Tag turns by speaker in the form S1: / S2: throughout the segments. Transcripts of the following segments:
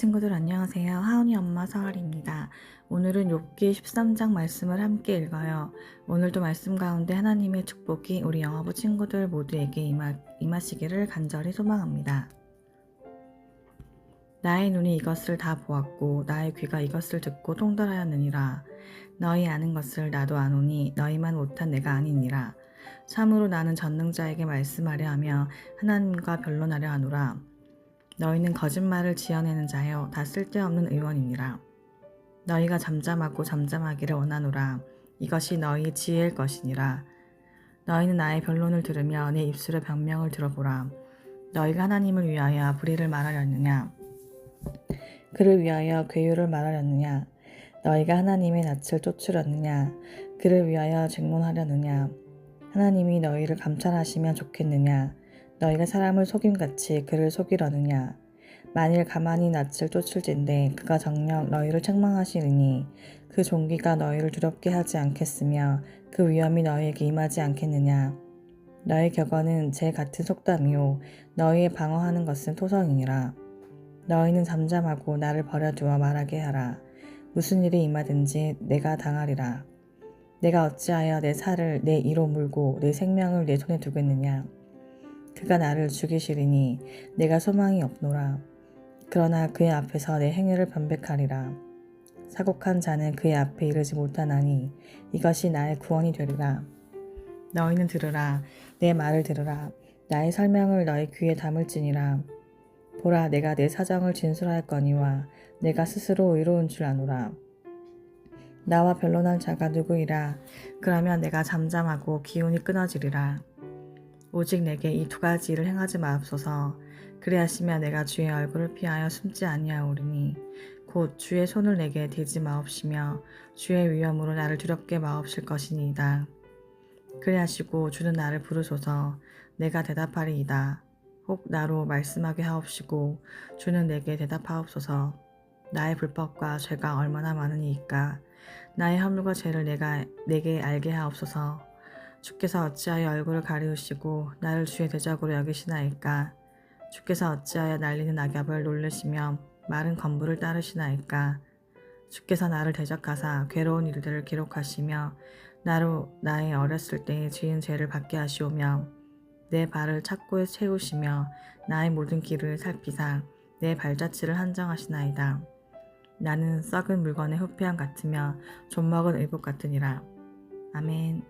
S1: 친구들 안녕하세요. 하은이 엄마 서아리입니다. 오늘은 욥기 13장 말씀을 함께 읽어요. 오늘도 말씀 가운데 하나님의 축복이 우리 영화부 친구들 모두에게 임하, 임하시기를 간절히 소망합니다. 나의 눈이 이것을 다 보았고 나의 귀가 이것을 듣고 통달하였느니라. 너희 아는 것을 나도 아노니 너희만 못한 내가 아니니라. 참으로 나는 전능자에게 말씀하려 하며 하나님과 변론하려 하노라. 너희는 거짓말을 지어내는 자여 다 쓸데없는 의원이니라. 너희가 잠잠하고 잠잠하기를 원하노라. 이것이 너희의 지혜일 것이니라. 너희는 나의 변론을 들으며 내 입술의 변명을 들어보라. 너희가 하나님을 위하여 불의를 말하려느냐? 그를 위하여 괴유를 말하려느냐? 너희가 하나님의 낯을 쫓으려느냐? 그를 위하여 쟁론하려느냐? 하나님이 너희를 감찰하시면 좋겠느냐? 너희가 사람을 속임같이 그를 속이려느냐? 만일 가만히 낯을 쫓을진데 그가 정녕 너희를 책망하시느니 그 종기가 너희를 두렵게 하지 않겠으며 그 위험이 너희에게 임하지 않겠느냐? 너희 격언은 제 같은 속담이요 너희의 방어하는 것은 토성이니라. 너희는 잠잠하고 나를 버려두어 말하게 하라. 무슨 일이 임하든지 내가 당하리라. 내가 어찌하여 내 살을 내 이로 물고 내 생명을 내 손에 두겠느냐? 그가 나를 죽이시리니 내가 소망이 없노라. 그러나 그의 앞에서 내 행위를 변백하리라. 사곡한 자는 그의 앞에 이르지 못하나니 이것이 나의 구원이 되리라. 너희는 들으라. 내 말을 들으라. 나의 설명을 너희 귀에 담을지니라. 보라, 내가 내 사정을 진술할 거니와 내가 스스로 의로운 줄 아노라. 나와 변론한 자가 누구이라. 그러면 내가 잠잠하고 기운이 끊어지리라. 오직 내게 이 두 가지 일을 행하지 마옵소서. 그리하시면 내가 주의 얼굴을 피하여 숨지 아니하오리니 곧 주의 손을 내게 대지 마옵시며 주의 위엄으로 나를 두렵게 마옵실 것이니이다. 그리하시고 주는 나를 부르소서 내가 대답하리이다. 혹 나로 말씀하게 하옵시고 주는 내게 대답하옵소서 나의 불법과 죄가 얼마나 많으니이까 나의 허물과 죄를 내가 내게 알게 하옵소서 주께서 어찌하여 얼굴을 가리우시고 나를 주의 대적으로 여기시나이까 주께서 어찌하여 날리는 낙엽을 놀르시며 마른 건물을 따르시나이까 주께서 나를 대적하사 괴로운 일들을 기록하시며 나로 나의 어렸을 때에 지은 죄를 받게 하시오며 내 발을 착고에 채우시며 나의 모든 길을 살피사 내 발자취를 한정하시나이다. 나는 썩은 물건의 후피함 같으며 좀먹은 의복 같으니라. 아멘.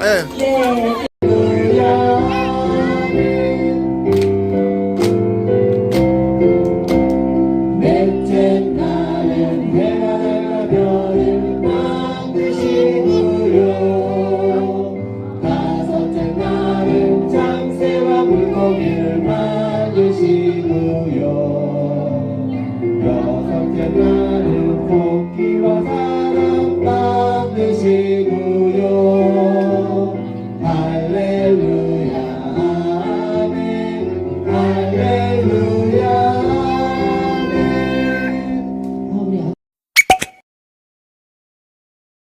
S2: 哎。